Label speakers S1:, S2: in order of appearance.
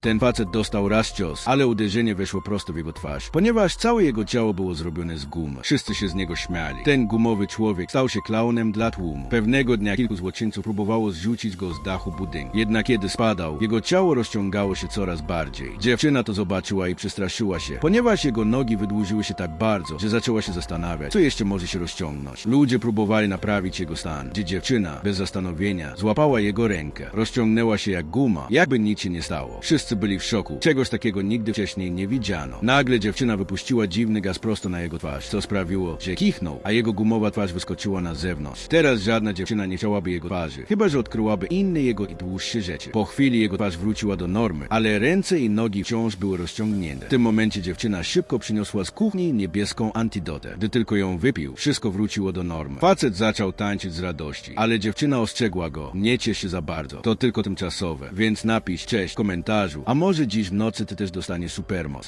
S1: Ten facet dostał raz cios, ale uderzenie weszło prosto w jego twarz. Ponieważ całe jego ciało było zrobione z gumy, wszyscy się z niego śmiali. Ten gumowy człowiek stał się klaunem dla tłumu. Pewnego dnia kilku złoczyńców próbowało zrzucić go z dachu budynku. Jednak kiedy spadał, jego ciało rozciągało się coraz bardziej. Dziewczyna to zobaczyła i przestraszyła się, ponieważ jego nogi wydłużyły się tak bardzo, że zaczęła się zastanawiać, co jeszcze może się rozciągnąć. Ludzie próbowali naprawić jego stan, gdzie dziewczyna, bez zastanowienia, złapała jego rękę. Rozciągnęła się jak guma, jakby nic się nie stało. Wszyscy byli w szoku. Czegoś takiego nigdy wcześniej nie widziano. Nagle dziewczyna wypuściła dziwny gaz prosto na jego twarz, co sprawiło, że kichnął, a jego gumowa twarz wyskoczyła na zewnątrz. Teraz żadna dziewczyna nie chciałaby jego twarzy, chyba że odkryłaby inne jego i dłuższe rzeczy. Po chwili jego twarz wróciła do normy, ale ręce i nogi wciąż były rozciągnięte. W tym momencie dziewczyna szybko przyniosła z kuchni niebieską antidotę. Gdy tylko ją wypił, wszystko wróciło do normy. Facet zaczął tańczyć z radości, ale dziewczyna ostrzegła go, nie ciesz się za bardzo, to tylko tymczasowe, więc napisz cześć w komentarzu, a może dziś w nocy ty też dostaniesz supermoc.